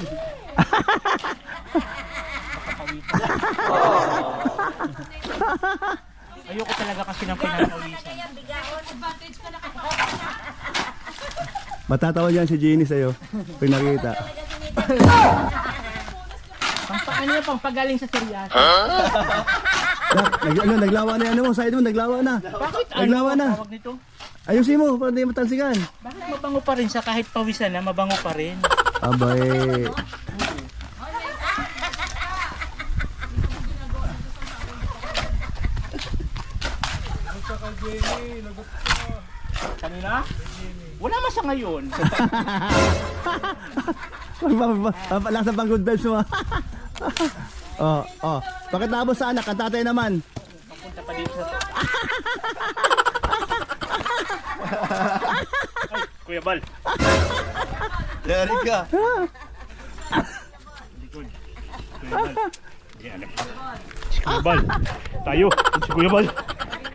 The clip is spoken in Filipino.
Ayoko talaga kasi ng pinanawisan. Matatawa yan si Jenny sa'yo. Pag nakita. Pang paano yan, pang pagaling sa seryoso. Nak, nag, ano, naglawa na yan ano mo. Side mo, naglawa na. Bakit ano Naglawa na. tawag nito? Ayusin mo, para hindi matalsikan. Bakit mabango pa rin sa kahit pawisan na mabango pa rin? Abay. Kanina? Wala man siya ngayon. Papalak sa pang good vibes mo. oh, oh. Pagkatapos sa anak, ang tatay naman. Punta pa dito sa... Kuya Bal. Yari ka. Likod. Kuya Bal. Kuya Bal. Tayo. Si Kuya Bal.